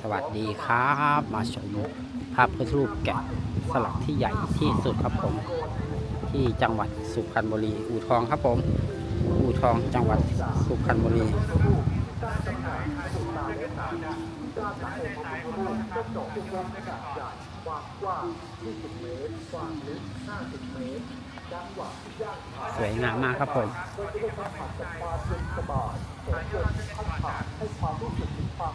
สวัสดีครับ มาชมภาพพุทธรูปแกะสลักที่ใหญ่ที่สุดครับผม ที่จังหวัดสุพรรณบุรี อู่ทองครับผม อู่ทองจังหวัดสุพรรณบุรีสวยงามมากครับผมวัน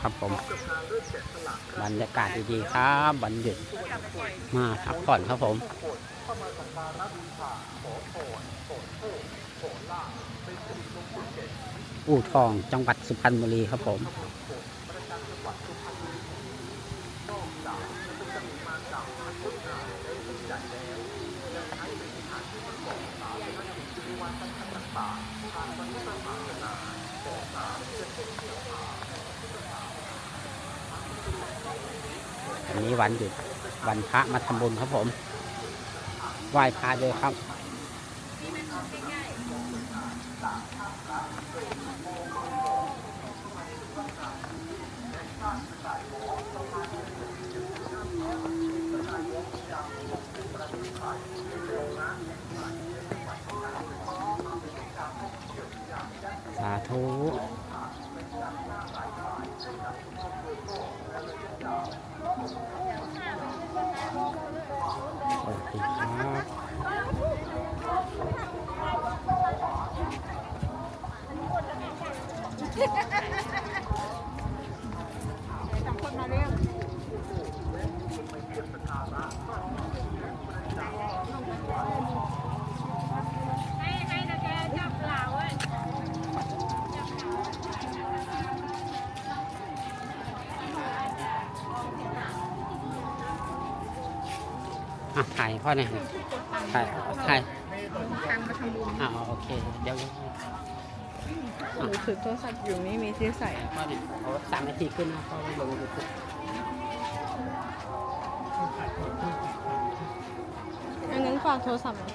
ครับผม บรรยากาศดีๆครับวันหยุดมาพักผ่อนครับผมอู่ทองจังหวัดสุพรรณบุรีครับผมวั นนี้วันหยุดวันพระมาทำบุญครับผมไหว้พระด้วยครับสาธุ โอเคครับให้ให้ตะแกจับเหลาอะ อะถ่ายพ่อหน่อยถ่ายถ่ายทางมาทำบุญอ่าโอเค เดี๋ยวหนูถือโทรศัพท์อยู่นี่มีที่ใส่พ่อดิเอาสามนาทีขึ้นนะพ่อลงยูอันนั้นฝากโทรศัพท์หน่อย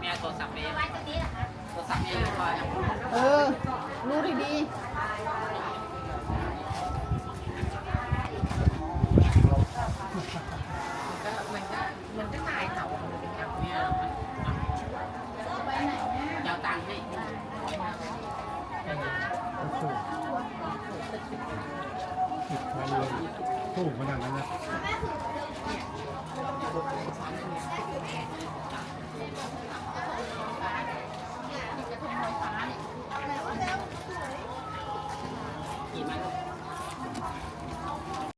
แม่โทรศัพท์เมย์โทรศัพท์เมย์พ่อเออ รู้ดีดี เจ้าตังค์ให้ ถูกขนาดนั้นนะ